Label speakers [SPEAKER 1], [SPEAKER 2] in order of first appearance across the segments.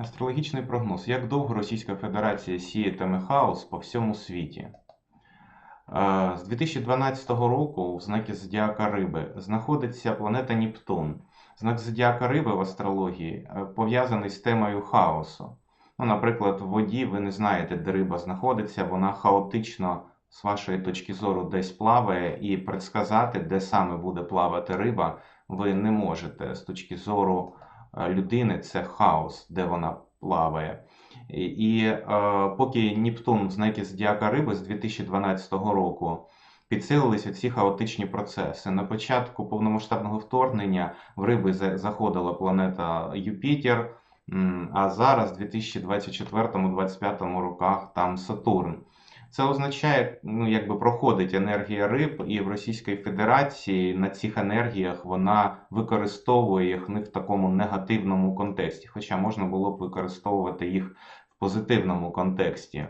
[SPEAKER 1] Астрологічний прогноз. Як довго Російська Федерація сіятиме хаос по всьому світі? Е, З 2012 року в знакі Зодіака Риби знаходиться планета Нептун. Знак Зодіака Риби в астрології е, пов'язаний з темою хаосу. Ну, наприклад, в воді ви не знаєте, де риба знаходиться, вона хаотично, з вашої точки зору, десь плаває, і предсказати, де саме буде плавати риба, ви не можете з точки зору людини це хаос, де вона плаває. І, і е, поки Нептун в знакі Зодіака Риби з 2012 року підсилилися ці хаотичні процеси. На початку повномасштабного вторгнення в Риби заходила планета Юпітер, а зараз, в 2024-2025 роках, там Сатурн. Це означає, ну якби проходить енергія риб, і в Російській Федерації на цих енергіях вона використовує їх не в такому негативному контексті, хоча можна було б використовувати їх в позитивному контексті.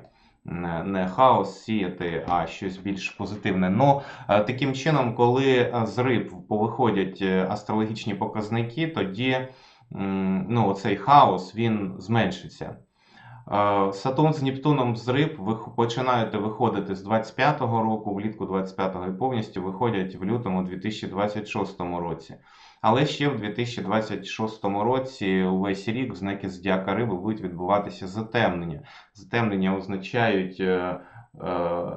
[SPEAKER 1] Не хаос сіяти, а щось більш позитивне. Ну таким чином, коли е, з риб повиходять е, астрологічні показники, тоді ну, оцей хаос він зменшиться. Сатурн з Нептуном з риб починаєте виходити з 25-го року, влітку 25-го і повністю виходять в лютому 2026 році. Але ще в 2026 році увесь рік знаки Зодіака Риби будуть відбуватися затемнення. Затемнення означають е, е,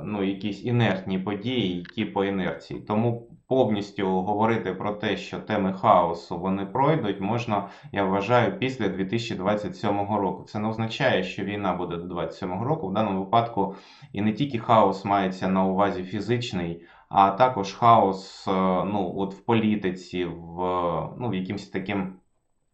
[SPEAKER 1] ну, якісь інертні події, які по інерції. Тому повністю говорити про те, що теми хаосу вони пройдуть, можна я вважаю, після 2027 року. Це не означає, що війна буде до 2027 року. В даному випадку і не тільки хаос мається на увазі фізичний, а також хаос е, ну, от в політиці, в, ну, в якимось таким.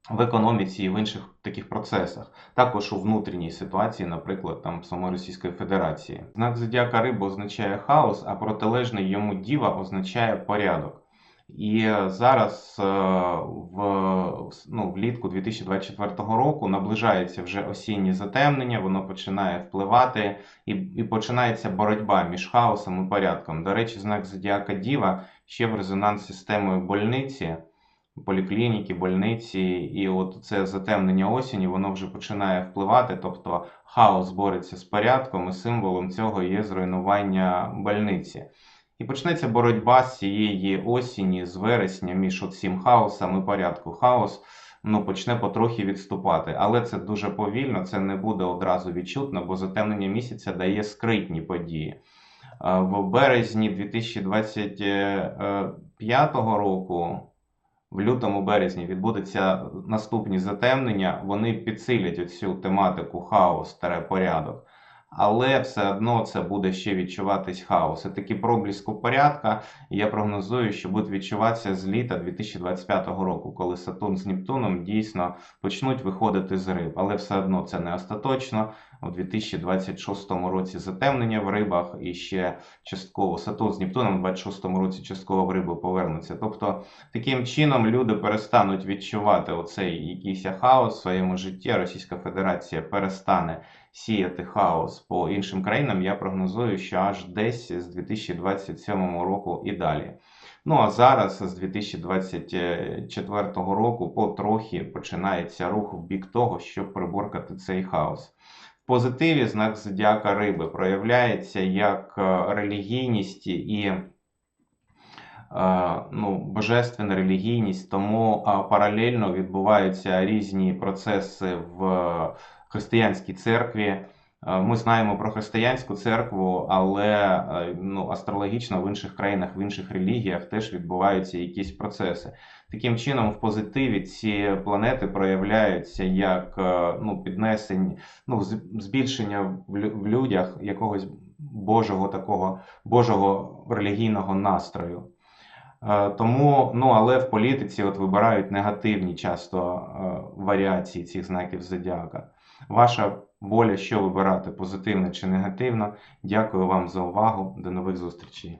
[SPEAKER 1] В економіці і в інших таких процесах, також у внутрішній ситуації, наприклад, там самої Російської Федерації. Знак зодіака Риби означає хаос, а протилежний йому діва означає порядок. І зараз е, в, ну, влітку 2024 року наближається вже осіннє затемнення, воно починає впливати і, і починається боротьба між хаосом і порядком. До речі, знак Зодіака Діва ще в резонансі з темою больниці, поліклініки, больниці, і от це затемнення осені, воно вже починає впливати, тобто хаос бореться з порядком, і символом цього є зруйнування больниці. І почнеться боротьба з цієї осені, з вересня, між цим хаосом і порядку. Хаос ну, почне потрохи відступати, але це дуже повільно, це не буде одразу відчутно, бо затемнення місяця дає скритні події. Е, В березні 2025 року, в лютому березні, відбудуться наступні затемнення. Вони підсилять оцю тематику хаос порядок. Але все одно це буде ще відчуватись хаос. І такі пробліску порядка я прогнозую, що будуть відчуватися з літа 2025 року, коли Сатурн з Нептуном дійсно почнуть виходити з риб. Але все одно це не остаточно. У 2026 році затемнення в рибах і ще частково Сатурн з Нептуном у 2026 році частково в рибу повернуться. Тобто таким чином люди перестануть відчувати оцей якийсь хаос в своєму житті. Російська Федерація перестане сіяти хаос по іншим країнам. Я прогнозую, що аж десь з 2027 року і далі. Ну а зараз з 2024 року потрохи починається рух в бік того, щоб приборкати цей хаос. Позитиві знак зодіака риби проявляється як е, релігійність і е, ну, божественна релігійність, тому е, паралельно відбуваються різні процеси в християнській церкві. Е, Ми знаємо про християнську церкву, але е, ну, астрологічно в інших країнах, в інших релігіях теж відбуваються якісь процеси. Таким чином, в позитиві ці планети проявляються як е, ну, піднесення, ну, збільшення в людях якогось божого такого божого релігійного настрою. Тому, ну але в політиці от вибирають негативні часто варіації цих знаків зодіака. Ваша воля, що вибирати, позитивно чи негативно. Дякую вам за увагу. До нових зустрічей.